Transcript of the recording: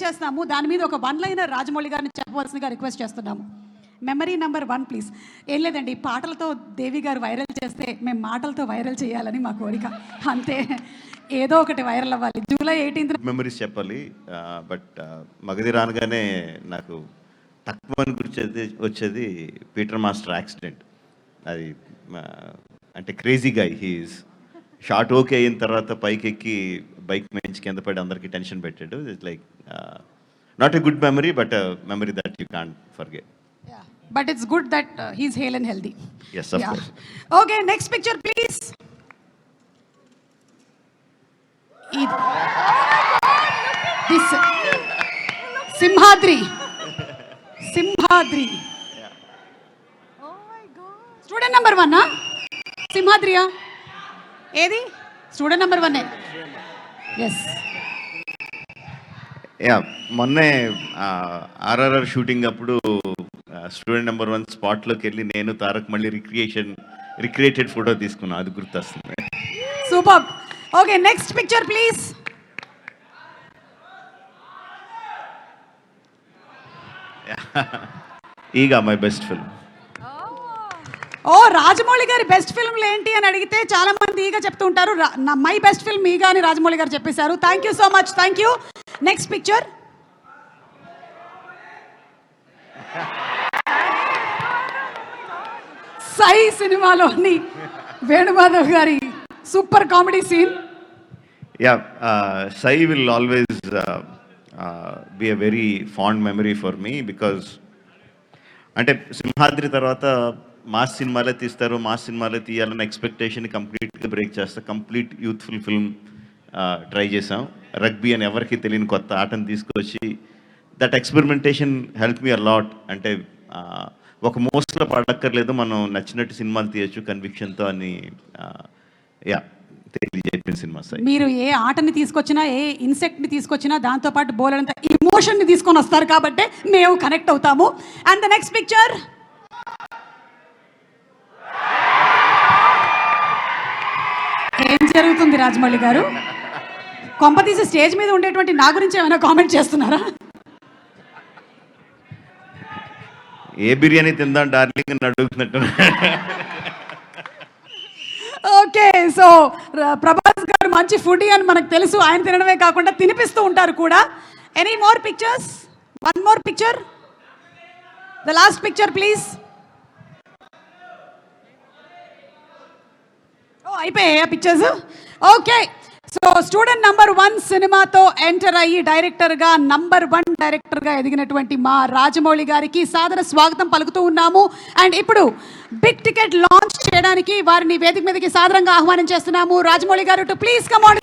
చేస్తాము దాని మీద ఒక వన్ లైనర్ రాజమౌళి గారిని చెప్పవలసిందిగా రిక్వెస్ట్ చేస్తున్నాము. మెమరీ నెంబర్ వన్ ప్లీజ్ ఏం లేదండి పాటలతో దేవి గారు వైరల్ చేస్తే మేము మాటలతో వైరల్ చేయాలని మా కోరిక. అంతే. ఏదో ఒకటి వైరల్ అవ్వాలి. జూలై ఎయిటీన్త్ మెమరీస్ చెప్పాలి. బట్ మగధి రానగానే నాకు తక్కువ అని గుర్చేది వచ్చేది పీటర్ మాస్టర్ యాక్సిడెంట్ అది అంటే crazy guy he is short okay అయిన తర్వాత పైకెక్కి బైక్ మంచి కింద పడి అందరికీ టెన్షన్ పెట్టాడు. It's like not a good memory but memory that you can't forget but it's good that he's hale and healthy Yes, of course. Okay next picture please this Simhadri Simhadri student number one సింహాద్రియా ఏది student number one yes yeah మొన్నే RRR shooting అప్పుడు student number one స్పాట్లోకి వెళ్ళి నేను తారక్ మళ్ళీ recreation recreated photo తీసుకున్నాను అది గుర్తొస్తుంది. Super okay next picture please ఈగా మై బెస్ట్ ఫిల్మ్ ఓ రాజమౌళి గారి బెస్ట్ ఫిల్మ్లు ఏంటి అని అడిగితే చాలా ఈగా చెప్తూ ఉంటారు. మై బెస్ట్ ఫిల్మ్ ఈగా అని రాజమౌళి గారు చెప్పేశారు. Thank you so much thank you next picture Sai సినిమాలోని వేణుమాధవ్ గారి super comedy scene yeah Sye will always be a very fond memory for me because అంటే సింహాద్రి తర్వాత మాస్ సినిమాలే తీస్తారు మాస్ సినిమాలే తీయాలన్న ఎక్స్పెక్టేషన్ కంప్లీట్గా బ్రేక్ చేస్తా కంప్లీట్ యూత్ఫుల్ ఫిల్మ్ ట్రై చేసాం రగ్బీ అని ఎవరికి తెలియని కొత్త ఆటను తీసుకొచ్చి that experimentation help me a lot అంటే ఒక మోస్ట్లో పడక్కర్లేదు మనం నచ్చినట్టు సినిమాలు తీయచ్చు కన్విక్షన్తో అని యా తెలియజేపిన సినిమా సార్ మీరు ఏ ఆటని తీసుకొచ్చినా ఏ ఇన్సెక్ట్ని తీసుకొచ్చినా దాంతోపాటు బోలెడంత ఇమోషన్ని తీసుకొని వస్తారు కాబట్టి మేము కనెక్ట్ అవుతాము. అండ్ ద నెక్స్ట్ పిక్చర్ ఏం జరుగుతుంది రాజమౌళి గారు? కొంపతీసి స్టేజ్ మీద ఉండేటువంటి నా గురించి ఏమైనా కామెంట్ చేస్తున్నారా? ఏ బిర్యానీ తిందాం డార్లింగ్ అని అడుగుతున్నట్టు. ఓకే సో ప్రభాస్ గారు మంచి ఫుడ్ అని మనకు తెలుసు. ఆయన తినడమే కాకుండా తినిపిస్తూ ఉంటారు కూడా. Any more pictures one more picture the last picture please oh అయిపోయాయా pictures okay so student number one సినిమాతో ఎంటర్ అయ్యి డైరెక్టర్గా నంబర్ వన్ డైరెక్టర్గా ఎదిగినటువంటి మా రాజమౌళి గారికి సాదర స్వాగతం పలుకుతూ ఉన్నాము. అండ్ ఇప్పుడు బిగ్ టికెట్ లాంచ్ చేయడానికి వారిని వేదిక మీదకి సాదరంగా ఆహ్వానం చేస్తున్నాము. రాజమౌళి గారు టు ప్లీజ్ కమ్ ఆన్